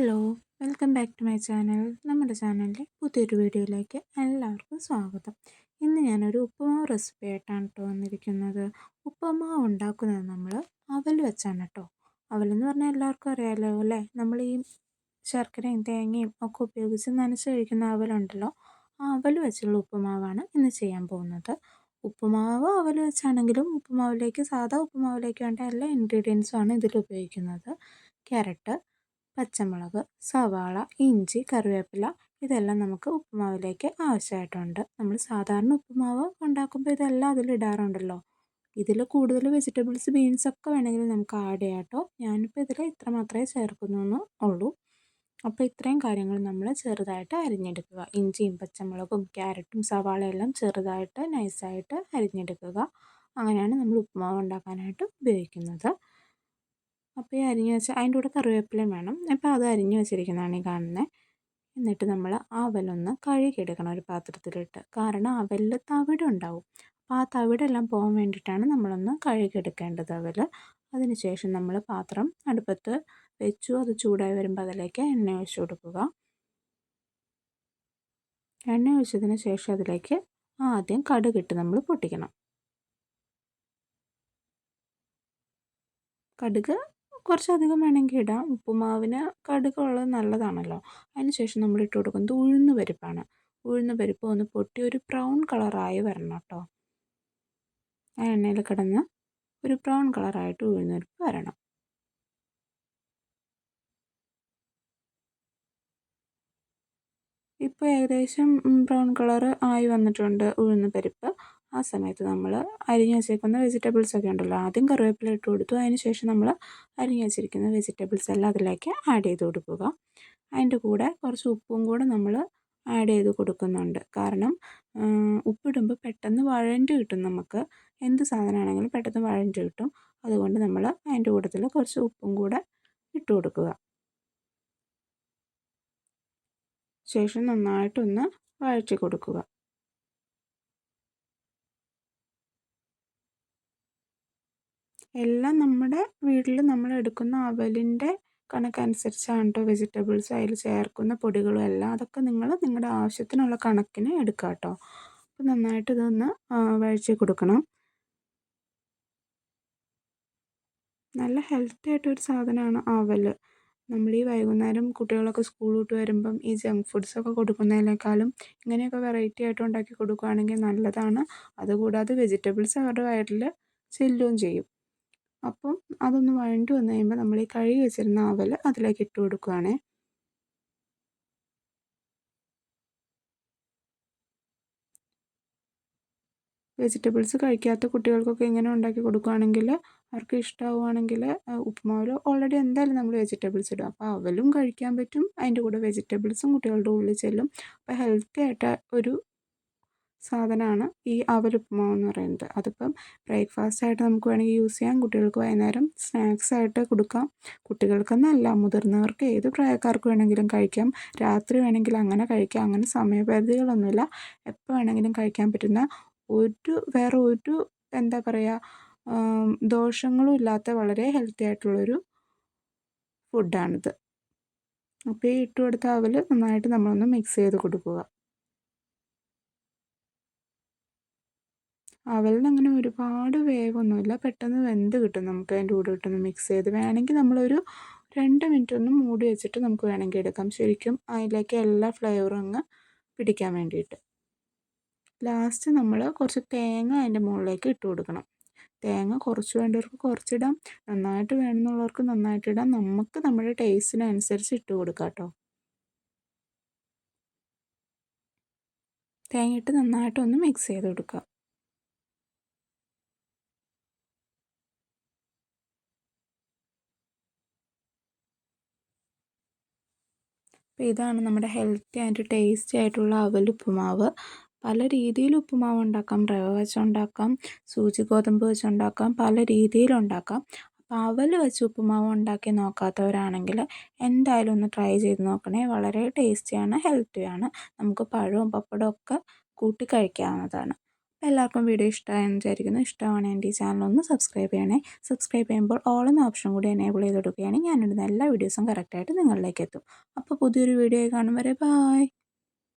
Hello welcome back to my channel. നമ്മുടെ ചാനലിലെ പുതിയൊരു വീഡിയോയിലേക്ക് എല്ലാവർക്കും സ്വാഗതം. ഇന്ന് ഞാനൊരു ഉപ്പുമാവ് റെസിപ്പി ആയിട്ടാണ് കേട്ടോ വന്നിരിക്കുന്നത്. ഉപ്പുമാവ് ഉണ്ടാക്കുന്നത് നമ്മൾ അവൽ വെച്ചാണ് കേട്ടോ അവലെന്ന് പറഞ്ഞാൽ എല്ലാവർക്കും അറിയാമല്ലോ അല്ലേ? നമ്മൾ ഈ ശർക്കരയും തേങ്ങയും ഒക്കെ ഉപയോഗിച്ച് നനച്ച് കഴിക്കുന്ന അവലുണ്ടല്ലോ ആ അവൽ വെച്ചുള്ള ഉപ്പുമാവാണ് ഇന്ന് ചെയ്യാൻ പോകുന്നത്. ഉപ്പുമാവ് അവൽ വെച്ചാണെങ്കിലും ഉപ്പുമാവിലേക്ക് സാധാ ഉപ്പുമാവിലേക്ക് വേണ്ട എല്ലാ ഇൻഗ്രീഡിയൻസും ആണ് ഇതിൽ ഉപയോഗിക്കുന്നത്. ക്യാരറ്റ് പച്ചമുളക് സവാള ഇഞ്ചി കറിവേപ്പില ഇതെല്ലാം നമുക്ക് ഉപ്പുമാവിലേക്ക് ആവശ്യമായിട്ടുണ്ട്. നമ്മൾ സാധാരണ ഉപ്പുമാവ് ഉണ്ടാക്കുമ്പോൾ ഇതെല്ലാം അതിലിടാറുണ്ടല്ലോ ഇതിൽ കൂടുതൽ വെജിറ്റബിൾസ് ബീൻസ് ഒക്കെ വേണമെങ്കിൽ നമുക്ക് ആഡ് ചെയ്യാം കേട്ടോ ഞാനിപ്പോൾ ഇതിൽ ഇത്ര മാത്രമേ ചേർക്കുന്നു ഉള്ളൂ അപ്പോൾ ഇത്രയും കാര്യങ്ങൾ നമ്മൾ ചെറുതായിട്ട് അരിഞ്ഞെടുക്കുക. ഇഞ്ചിയും പച്ചമുളകും ക്യാരറ്റും സവാളയെല്ലാം ചെറുതായിട്ട് നൈസായിട്ട് അരിഞ്ഞെടുക്കുക. അങ്ങനെയാണ് നമ്മൾ ഉപ്പുമാവ് ഉണ്ടാക്കാനായിട്ട് ഉപയോഗിക്കുന്നത്. അപ്പോൾ ഈ അരിഞ്ഞ് വെച്ച അതിന്റെ കൂടെ കറിവേപ്പിലയും വേണം. അപ്പോൾ അത് അരിഞ്ഞു വെച്ചിരിക്കുന്നതാണ് ഈ കാണുന്നത്. എന്നിട്ട് നമ്മൾ അവലൊന്ന് കഴുകിയെടുക്കണം ഒരു പാത്രത്തിലിട്ട്. കാരണം അവലിൽ തവിട് ഉണ്ടാവും. അപ്പോൾ ആ തവിടെല്ലാം പോകാൻ വേണ്ടിയിട്ടാണ് നമ്മളൊന്ന് കഴുകിയെടുക്കേണ്ടത് അവൽ അതിനുശേഷം നമ്മൾ പാത്രം അടുപ്പത്ത് വെച്ചു. അത് ചൂടായി വരുമ്പോൾ അതിലേക്ക് എണ്ണ ഒഴിച്ചു കൊടുക്കുക. എണ്ണ ഒഴിച്ചതിന് ശേഷം അതിലേക്ക് ആദ്യം കടുകിട്ട് നമ്മൾ പൊട്ടിക്കണം. കടുക് കുറച്ചധികം വേണമെങ്കിൽ ഇടാം. ഉപ്പുമാവിന് കടുകുള്ളത് നല്ലതാണല്ലോ. അതിന് ശേഷം നമ്മൾ ഇട്ട് കൊടുക്കുന്നത് ഉഴുന്ന് പരിപ്പാണ്. ഉഴുന്ന് പരിപ്പ് ഒന്ന് പൊട്ടി ഒരു ബ്രൗൺ കളറായി വരണം കേട്ടോ. ആ എണ്ണയിൽ കിടന്ന് ഒരു ബ്രൗൺ കളറായിട്ട് ഉഴുന്ന് പരിപ്പ് വരണം. ഇപ്പോൾ ഏകദേശം ബ്രൗൺ കളർ ആയി വന്നിട്ടുണ്ട് ഉഴുന്ന് പരിപ്പ്. ആ സമയത്ത് നമ്മൾ അരിഞ്ഞു വെച്ചേക്കുന്ന വെജിറ്റബിൾസ് ഒക്കെ ഉണ്ടല്ലോ ആദ്യം കറിവേപ്പില ഇട്ട് കൊടുത്തു. അതിന് ശേഷം നമ്മൾ അരിഞ്ഞു വെച്ചിരിക്കുന്ന വെജിറ്റബിൾസ് എല്ലാം അതിലേക്ക് ആഡ് ചെയ്ത് കൊടുക്കുക. അതിന്റെ കൂടെ കുറച്ച് ഉപ്പും കൂടെ നമ്മൾ ആഡ് ചെയ്ത് കൊടുക്കുന്നുണ്ട്. കാരണം ഉപ്പിടുമ്പോൾ പെട്ടെന്ന് വഴണ്ട് കിട്ടും നമുക്ക്. എന്ത് സാധനമാണെങ്കിലും പെട്ടെന്ന് വഴണ്ട് കിട്ടും. അതുകൊണ്ട് നമ്മൾ അതിന്റെ കൂട്ടത്തിൽ കുറച്ച് ഉപ്പും കൂടെ ഇട്ട് കൊടുക്കുക. ശേഷം നന്നായിട്ടൊന്ന് വഴറ്റി കൊടുക്കുക. എല്ലാം നമ്മുടെ വീട്ടിൽ നമ്മൾ എടുക്കുന്ന അവലിന്റെ കണക്കനുസരിച്ചാണ് കേട്ടോ വെജിറ്റബിൾസ് അതിൽ ചേർക്കുന്ന പൊടികളും എല്ലാം. അതൊക്കെ നിങ്ങൾ നിങ്ങളുടെ ആവശ്യത്തിനുള്ള കണക്കിന് എടുക്കുക കേട്ടോ അപ്പോൾ നന്നായിട്ട് ഇതൊന്ന് വഴിച്ച് കൊടുക്കണം. നല്ല ഹെൽത്തി ആയിട്ടൊരു സാധനമാണ് അവൽ. നമ്മൾ ഈ വൈകുന്നേരം കുട്ടികളൊക്കെ സ്കൂൾ വിട്ട് വരുമ്പം ഈ ജങ്ക് ഫുഡ്സൊക്കെ കൊടുക്കുന്നതിനേക്കാളും ഇങ്ങനെയൊക്കെ വെറൈറ്റി ആയിട്ട് ഉണ്ടാക്കി കൊടുക്കുകയാണെങ്കിൽ നല്ലതാണ്. അതുകൂടാതെ വെജിറ്റബിൾസ് അവരുടെ വയറിൽ ചെല്ലുകയും ചെയ്യും. അപ്പം അതൊന്ന് വഴണ്ട് വന്നു കഴിയുമ്പോൾ നമ്മൾ ഈ കഴുകി വെച്ചിരുന്ന അവൽ അതിലേക്ക് ഇട്ട് കൊടുക്കുകയാണേ വെജിറ്റബിൾസ് കഴിക്കാത്ത കുട്ടികൾക്കൊക്കെ ഇങ്ങനെ ഉണ്ടാക്കി കൊടുക്കുകയാണെങ്കിൽ അവർക്ക് ഇഷ്ടമാവുകയാണെങ്കിൽ ഉപ്പുമാവിൽ ഓൾറെഡി എന്തായാലും നമ്മൾ വെജിറ്റബിൾസ് ഇടും. അപ്പോൾ അവലും കഴിക്കാൻ പറ്റും അതിന്റെ കൂടെ വെജിറ്റബിൾസും കുട്ടികളുടെ ഉള്ളിൽ ചെല്ലും. അപ്പോൾ ഹെൽത്തി ആയിട്ട് ഒരു സാധനമാണ് ഈ അവൽ ഉപ്പുമാവ് എന്ന് പറയുന്നത്. അതിപ്പം ബ്രേക്ക്ഫാസ്റ്റ് ആയിട്ട് നമുക്ക് വേണമെങ്കിൽ യൂസ് ചെയ്യാം. കുട്ടികൾക്ക് വൈകുന്നേരം സ്നാക്സ് ആയിട്ട് കൊടുക്കാം. കുട്ടികൾക്കെന്നല്ല മുതിർന്നവർക്ക് ഏത് പ്രായക്കാർക്ക് വേണമെങ്കിലും കഴിക്കാം. രാത്രി വേണമെങ്കിൽ അങ്ങനെ കഴിക്കാം. അങ്ങനെ സമയപരിധികളൊന്നുമില്ല. എപ്പോൾ വേണമെങ്കിലും കഴിക്കാൻ പറ്റുന്ന ഒരു വേറെ ഒരു എന്താ പറയുക ദോഷങ്ങളും ഇല്ലാത്ത വളരെ ഹെൽത്തി ആയിട്ടുള്ളൊരു ഫുഡാണിത് അപ്പോൾ ഈ ഇട്ട് കൊടുത്ത അവൽ നന്നായിട്ട് നമ്മളൊന്ന് മിക്സ് ചെയ്ത് കൊടുക്കുക. അവലിന് അങ്ങനെ ഒരുപാട് വേവൊന്നുമില്ല. പെട്ടെന്ന് വെന്ത് കിട്ടും നമുക്ക് അതിന്റെ കൂടെ ഇട്ടൊന്ന് മിക്സ് ചെയ്ത്. വേണമെങ്കിൽ നമ്മളൊരു രണ്ട് മിനിറ്റ് ഒന്ന് മൂടി വെച്ചിട്ട് നമുക്ക് വേണമെങ്കിൽ എടുക്കാം. ശരിക്കും അതിലേക്ക് എല്ലാ ഫ്ലേവറും അങ്ങ് പിടിക്കാൻ വേണ്ടിയിട്ട്. ലാസ്റ്റ് നമ്മൾ കുറച്ച് തേങ്ങ അതിന്റെ മുകളിലേക്ക് ഇട്ട് കൊടുക്കണം. തേങ്ങ കുറച്ച് വേണ്ടവർക്ക് കുറച്ചിടാം. നന്നായിട്ട് വേണമെന്നുള്ളവർക്ക് നന്നായിട്ട് ഇടാം നമുക്ക് നമ്മുടെ ടേസ്റ്റിനനുസരിച്ച് ഇട്ട് കൊടുക്കാം കേട്ടോ. തേങ്ങ ഇട്ട് നന്നായിട്ടൊന്ന് മിക്സ് ചെയ്ത് കൊടുക്കുക അപ്പോൾ ഇതാണ് നമ്മുടെ ഹെൽത്തി ആൻഡ് ടേസ്റ്റി ആയിട്ടുള്ള അവൽ ഉപ്പുമാവ്. പല രീതിയിൽ ഉപ്പുമാവ് ഉണ്ടാക്കാം. റവ വെച്ചുണ്ടാക്കാം സൂചി ഗോതമ്പ് വെച്ചുണ്ടാക്കാം പല രീതിയിൽ ഉണ്ടാക്കാം. അപ്പോൾ അവൽ വെച്ച് ഉപ്പുമാവ് ഉണ്ടാക്കി നോക്കാത്തവരാണെങ്കിൽ എന്തായാലും ഒന്ന് ട്രൈ ചെയ്ത് നോക്കണേ. വളരെ ടേസ്റ്റിയാണ് ഹെൽത്തിയാണ് നമുക്ക് പഴവും പപ്പടവും ഒക്കെ കൂട്ടി കഴിക്കാവുന്നതാണ്. എല്ലാവർക്കും വീഡിയോ ഇഷ്ടമായെന്ന് വിചാരിക്കുന്നു. ഇഷ്ടമാണ് എന്റെ ഈ ചാനൽ ഒന്ന് സബ്സ്ക്രൈബ് ചെയ്യണേ. സബ്സ്ക്രൈബ് ചെയ്യുമ്പോൾ ഓൾ എന്ന ഓപ്ഷൻ കൂടി എനേബിൾ ചെയ്ത് കൊടുക്കുകയാണെങ്കിൽ ഞാനിടുന്ന എല്ലാ വീഡിയോസും കറക്റ്റായിട്ട് നിങ്ങളിലേക്ക് എത്തും. അപ്പോൾ പുതിയൊരു വീഡിയോ കാണും വരെ. ബായ്